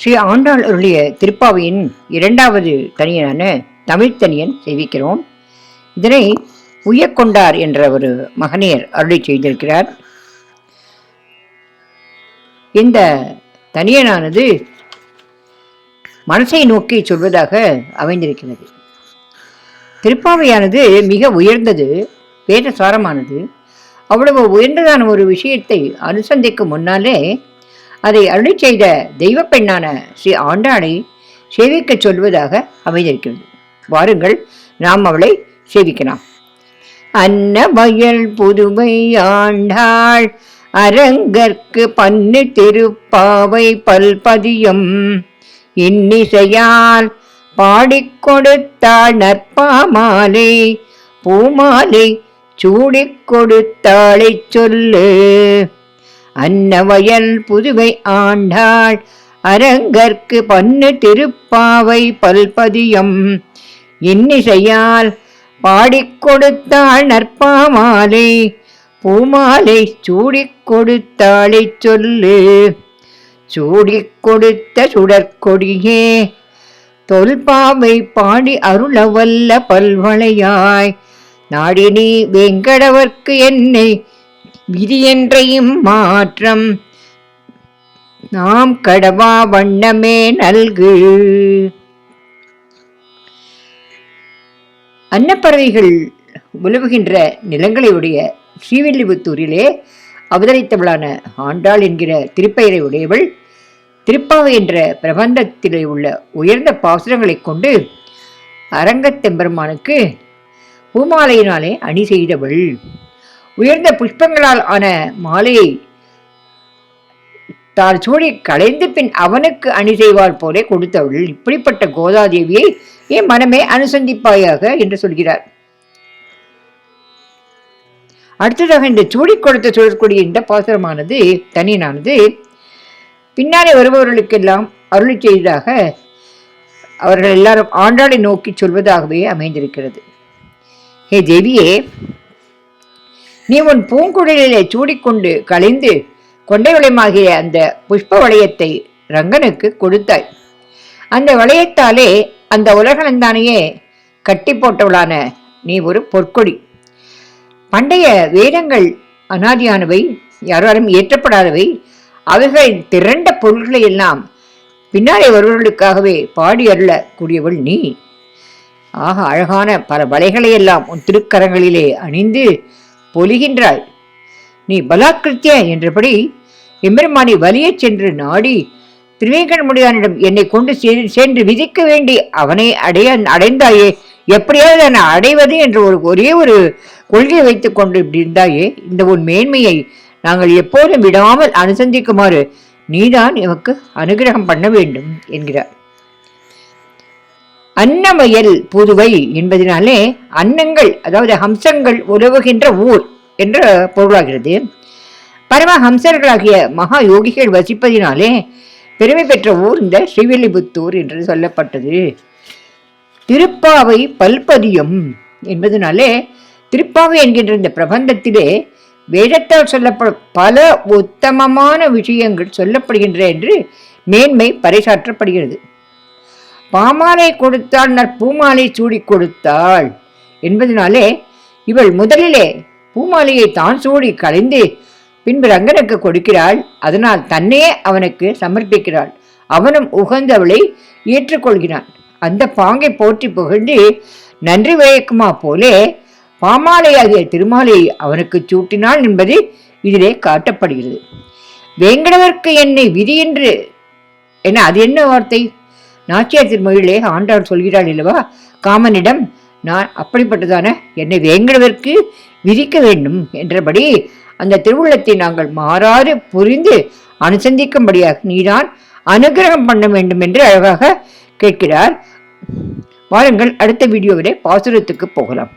ஸ்ரீ ஆண்டாள் அருளிய திருப்பாவையின் இரண்டாவது தனியனான தமிழ்த்தனியன் செய்விக்கிறோம் இதனை உய்யக்கொண்டார் என்ற ஒரு மகனியர் அருளி செய்திருக்கிறார். இந்த தனியனானது மனசை நோக்கி சொல்வதாக அமைந்திருக்கிறது. திருப்பாவையானது மிக உயர்ந்தது வேத சாரமானது அவ்வளவு உயர்ந்ததான ஒரு விஷயத்தை அனுசந்திக்கும் முன்னாலே அதை அருளை செய்த தெய்வ பெண்ணான ஸ்ரீ ஆண்டாளை சேவிக்க சொல்வதாக அமைந்திருக்கிறது. வாருங்கள் நாம் அவளை சேவிக்கலாம். அன்னமயல் புதுமை ஆண்டாள் அரங்கற்கு பன்னு திருப்பாவை பல்பதியும். இன்னிசையால் பாடிக் கொடுத்தாள் நற்பாமாலை பூமாலை சூடிக் கொடுத்தாளை சொல்லு. அன்னவயல் புதுவை ஆண்டாள் அரங்கற்கு பன்னு திருப்பாவை பல்பதியம். இன்னிசையால் பாடிக் கொடுத்தாள் நற்பாமாலை பூமாலை சூடிக் கொடுத்தாளை சொல்லு. சூடிக் கொடுத்த சுடற்கொடியே தொல்பாவை பாடி அருளவல்ல பல்வளையாய். நாடினி வெங்கடவர்க்கு என்னை விதியென்றையும் மாற்றம். நாம் கடவா வண்ணமே நல்கு. அன்னப்பறவைகள் உலவுகின்ற நிலங்களையுடைய ஸ்ரீவில்லிபுத்தூரிலே அவதரித்தவளான ஆண்டாள் என்கிற திருப்பெயரை உடையவள் திருப்பாவை என்ற பிரபந்தத்திலே உள்ள உயர்ந்த பாசுரங்களைக் கொண்டு அரங்கத்தெம்பெருமானுக்கு பூமாலையினாலே அணி செய்தவள். உயர்ந்த புஷ்பங்களால் ஆன மாலையை தான் சூடி களைந்து பின் அவனுக்கு அணி செய்வார் போலே கொடுத்தவள். இப்படிப்பட்ட கோதாதேவியை என் மனமே அனுசந்திப்பாயாக என்று சொல்கிறார். அடுத்ததாக இந்த சூடி கொடுத்த சுழற்கொடி இந்த பாசுரமானது தனியனானது. பின்னாலே வருபவர்களுக்கெல்லாம் அருளி செய்ததாக அவர்கள் எல்லாரும் ஆண்டாளை நோக்கி சொல்வதாகவே அமைந்திருக்கிறது. ஹே தேவியே நீ உன் பூங்குழலிலே சூடிக்கொண்டு கலைந்து கொண்டை வளையமாகிய அந்த புஷ்ப வளையத்தை ரங்கனுக்கு கொடுத்தாய். அந்த வளையத்தாலே அந்த உலகளந்தானையே கட்டி போட்டவளான நீ ஒரு பொற்கொடி. பண்டைய வேதங்கள் அனாதியானவை யாராலும் ஏற்றப்படாதவை அவைகள் திரண்ட பொருள்களை எல்லாம் பின்னாலே வருவர்களுக்காகவே பாடி அருளக்கூடியவள் நீ. ஆக அழகான பல வலைகளை எல்லாம் உன் திருக்கரங்களிலே அணிந்து பொலிகின்றாய். நீ பலாக்கிருத்திய என்றபடி எம்பெருமானை வலியச் சென்று நாடி திருவேங்கடமுடியானிடம் என்னை கொண்டு சென்று விதிக்க வேண்டி அவனை அடைய அடைந்தாயே? எப்படியாவது நான் அடைவது என்று ஒரு ஒரே ஒரு கொள்கையை வைத்துக் கொண்டு இப்படி இருந்தாயே? இந்த உன் மேன்மையை நாங்கள் எப்போதும் விடாமல் அனுசந்திக்குமாறு நீதான் எமக்கு அனுகிரகம் பண்ண வேண்டும் என்கிறார். அன்னமயல் புதுவை என்பதனாலே அன்னங்கள் அதாவது ஹம்சங்கள் உலவுகின்ற ஊர் என்ற பொருளாகிறது. பரமஹம்சர்களாகிய மகா யோகிகள் வசிப்பதினாலே பெருமை பெற்ற ஊர் இந்த ஸ்ரீவில்லிபுத்தூர் என்று சொல்லப்பட்டது. திருப்பாவை பல்பதியம் என்பதனாலே திருப்பாவை என்கின்ற இந்த பிரபந்தத்திலே வேதத்தால் சொல்லப்படும் பல உத்தமமான விஷயங்கள் சொல்லப்படுகின்றன என்று மேன்மை பறைசாற்றப்படுகிறது. பாமாலை கொடுத்தாள் நற்பூமாலை சூடிக் கொடுத்தாள் என்பதனாலே இவள் முதலிலே பூமாலையை தான் சூடி கலைந்து பின்பு ரங்கனுக்கு கொடுக்கிறாள். அதனால் தன்னையே அவனுக்கு சமர்ப்பிக்கிறாள். அவனும் உகந்தவளை ஏற்றுக்கொள்கிறான். அந்த பாங்கை போற்றி புகழ்ந்து நன்றி வயக்குமா போலே பாமாலையாகிய திருமாலையை அவனுக்கு சூட்டினாள் என்பது இதிலே காட்டப்படுகிறது. வேங்கடவர்க்கு என்னை விதி என்று என்ன அது என்ன வார்த்தை? நாச்சியார் திருமொழியிலே ஆண்டாள் சொல்கிறாள் அல்லவா? காமனிடம் நான் அப்படிப்பட்டதான என்னை வேங்கடவர்க்கு விதிக்க வேண்டும் என்றபடி அந்த திருவுள்ளத்தை நாங்கள் மாறாறு புரிந்து அனுசந்திக்கும்படியாக நீதான் அனுகிரகம் பண்ண வேண்டும் என்று அழகாக கேட்கிறார். வாருங்கள் அடுத்த வீடியோவிலே பாசுரத்துக்கு போகலாம்.